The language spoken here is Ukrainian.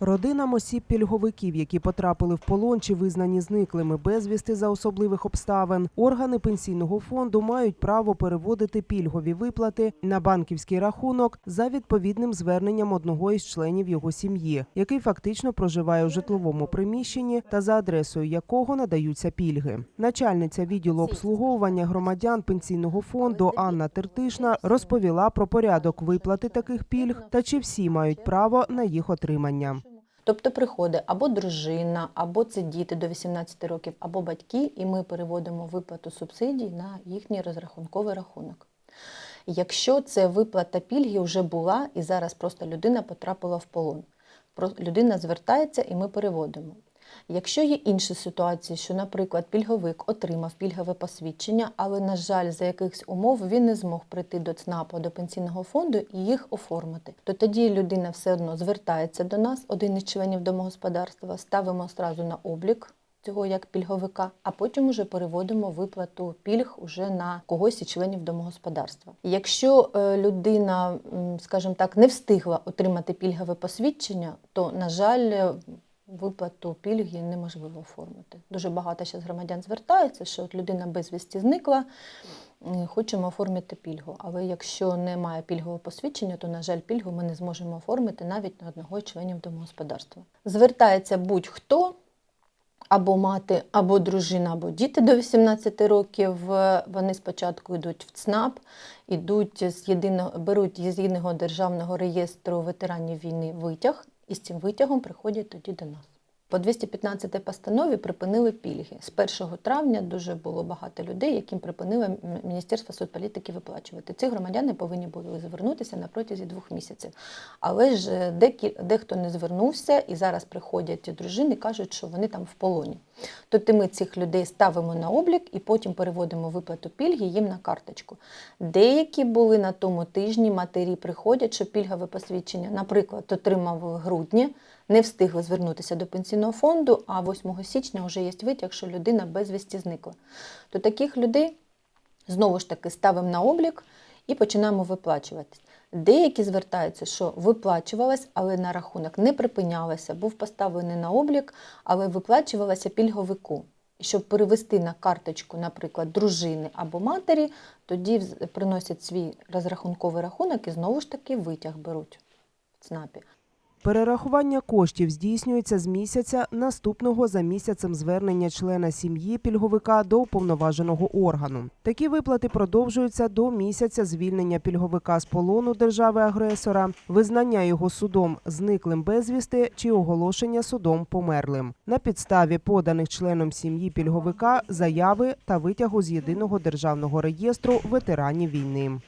Родинам осіб пільговиків, які потрапили в полон чи визнані зниклими безвісти за особливих обставин, органи пенсійного фонду мають право переводити пільгові виплати на банківський рахунок за відповідним зверненням одного із членів його сім'ї, який фактично проживає у житловому приміщенні та за адресою якого надаються пільги. Начальниця відділу обслуговування громадян пенсійного фонду Анна Тертишна розповіла про порядок виплати таких пільг та чи всі мають право на їх отримання. Тобто приходить або дружина, або це діти до 18 років, або батьки, і ми переводимо виплату субсидій на їхній розрахунковий рахунок. Якщо це виплата пільги вже була і зараз просто людина потрапила в полон, людина звертається і ми переводимо. Якщо є інші ситуації, що, наприклад, пільговик отримав пільгове посвідчення, але, на жаль, за якихось умов він не змог прийти до ЦНАПу, до пенсійного фонду і їх оформити, то тоді людина все одно звертається до нас, один із членів домогосподарства, ставимо одразу на облік цього як пільговика, а потім уже переводимо виплату пільг уже на когось із членів домогосподарства. Якщо е, людина, скажімо так, не встигла отримати пільгове посвідчення, то, на жаль, виплату пільги неможливо оформити. Дуже багато зараз громадян звертаються, що от людина безвісті зникла, хочемо оформити пільгу. Але якщо немає пільгового посвідчення, то, на жаль, пільгу ми не зможемо оформити навіть на одного членів домогосподарства. Звертається будь-хто, або мати, або дружина, або діти до 18 років. Е, Вони спочатку йдуть в ЦНАП, ідуть з єдиного, беруть з єдиного державного реєстру ветеранів війни витяг, і з цим витягом приходять тоді до нас. По 215 постанові припинили пільги. З 1 травня дуже було багато людей, яким припинили Міністерство соцполітики виплачувати. Ці громадяни повинні були звернутися на протязі двох місяців. Але ж е, дехто не звернувся, і зараз приходять дружини кажуть, що вони там в полоні. Тобто ми цих людей ставимо на облік і потім переводимо виплату пільги їм на карточку. Деякі були на тому тижні, матері приходять, що пільгове посвідчення, наприклад, отримав в грудні, не встигли звернутися до пенсійного фонду, а 8 січня вже є витяг, що людина безвісті зникла. То таких людей знову ж таки ставимо на облік і починаємо виплачуватись. Деякі звертаються, що виплачувалась, але на рахунок не припинялася, був поставлений на облік, але виплачувалася пільговику. Щоб перевести на карточку, наприклад, дружини або матері, тоді приносять свій розрахунковий рахунок і знову ж таки витяг беруть в ЦНАПі. Перерахування коштів здійснюється з місяця наступного за місяцем звернення члена сім'ї пільговика до уповноваженого органу. Такі виплати продовжуються до місяця звільнення пільговика з полону держави-агресора, визнання його судом зниклим безвісти чи оголошення судом померлим на підставі поданих членом сім'ї пільговика заяви та витягу з єдиного державного реєстру ветеранів війни.